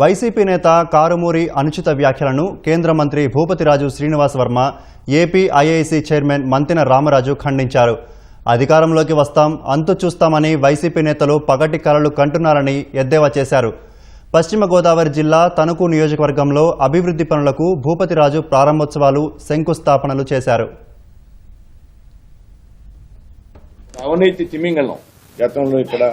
YCP నేత కారుమూరి అనుచిత వ్యాఖ్యలను కేంద్ర మంత్రి Bhupathiraju Srinivas Varma AP IIC chairman Manthena Ramaraju ఖండించారు. అధికారంలోకి వస్తాం అంతు చూస్తామని వైసీపీ నేతలు పగటి కలలు కంటున్నారని ఎద్దేవా చేశారు. పశ్చిమ గోదావరి జిల్లా తణుకు నియోజకవర్గంలో అభివృద్ధి పనులకు భూపతిరాజు ప్రారంభోత్సవాలు శంకుస్థాపనలు చేశారు. అవినీతి తిమింగళం గతంలో ఇక్కడ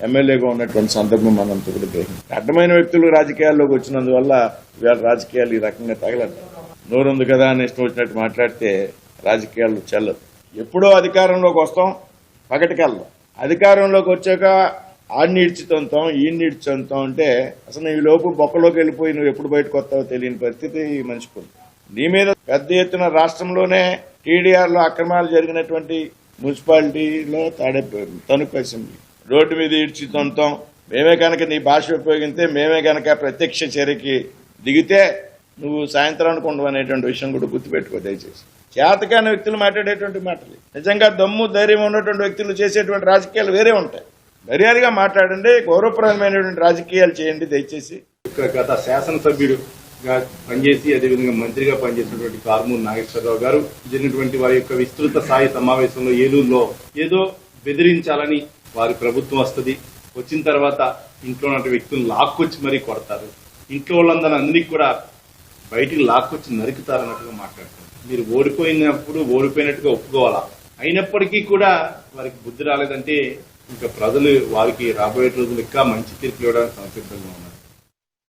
ఎమ్మెల్యేగా ఉన్నటువంటి సందర్భం మనంతా కూడా గ్రహించాం. అడ్డమైన వ్యక్తులు రాజకీయాల్లోకి వచ్చినందువల్ల ఇవాళ రాజకీయాలు ఈ రకంగా తగలదు నోరుంది కదా అని ఇష్టం వచ్చినట్టు మాట్లాడితే రాజకీయాలు చెల్లదు ఎప్పుడో అధికారంలోకి వస్తాం పగటికెళ్దాం అధికారంలోకి వచ్చాక ఆడిని ఇడ్చితంతాం ఈయన్ని ఇడ్చుతాం అంటే అసలు ఈ లోపు బొక్కలోకి వెళ్ళిపోయి నువ్వు ఎప్పుడు బయటకు వస్తావో తెలియని పరిస్థితి ఈ మనిషికి ఉంది. నీ మీద పెద్ద ఎత్తున రాష్ట్రంలోనే టీడీఆర్లో అక్రమాలు జరిగినటువంటి మున్సిపాలిటీలో తాడే తణుకు అసెంబ్లీ. రోడ్డు మీద ఈడ్చుతుంటాం మేమే కనుక నీ భాష ఉపయోగిస్తే మేమే కనుక ప్రత్యక్ష చర్యకి దిగితే నువ్వు సాయంత్రానికి ఉండవు అనేటువంటి విషయం కూడా గుర్తుపెట్టుకో దయచేసి. చేతకాని వ్యక్తులు మాట్లాడేటువంటి మాటలు. నిజంగా దమ్ము ధైర్యం ఉన్నటువంటి వ్యక్తులు చేసేటువంటి రాజకీయాలు వేరే ఉంటాయి. మర్యాదగా మాట్లాడండి గౌరవప్రదమైనటువంటి రాజకీయాలు చేయండి దయచేసి. గత శాసనసభ్యుడుగా పనిచేసి అదేవిధంగా మంత్రిగా పనిచేసినటువంటి కారుమూరి నాగేశ్వరరావు గారు జరిగినటువంటి వారి యొక్క విస్తృత స్థాయి సమావేశంలో ఏలూరులో ఏదో బెదిరించాలని వారి ప్రభుత్వం వస్తుంది. వచ్చిన తర్వాత ఇంట్లో ఉన్న వ్యక్తులను లాక్కొచ్చి మరీ కొడతారు. ఇంట్లో వాళ్ళందరూ అందరికీ కూడా బయటికి లాక్కొచ్చి నరుకుతారు అన్నట్టుగా మాట్లాడుతున్నారు. మీరు ఓడిపోయినప్పుడు ఓడిపోయినట్టుగా ఒప్పుకోవాలా? అయినప్పటికీ కూడా వారికి బుద్ధి రాలేదంటే ఇంకా ప్రజలు వారికి రాబోయే రోజులు ఇంకా మంచి తీర్పు ఇవ్వడానికి సంసిద్ధంగా ఉన్నారు.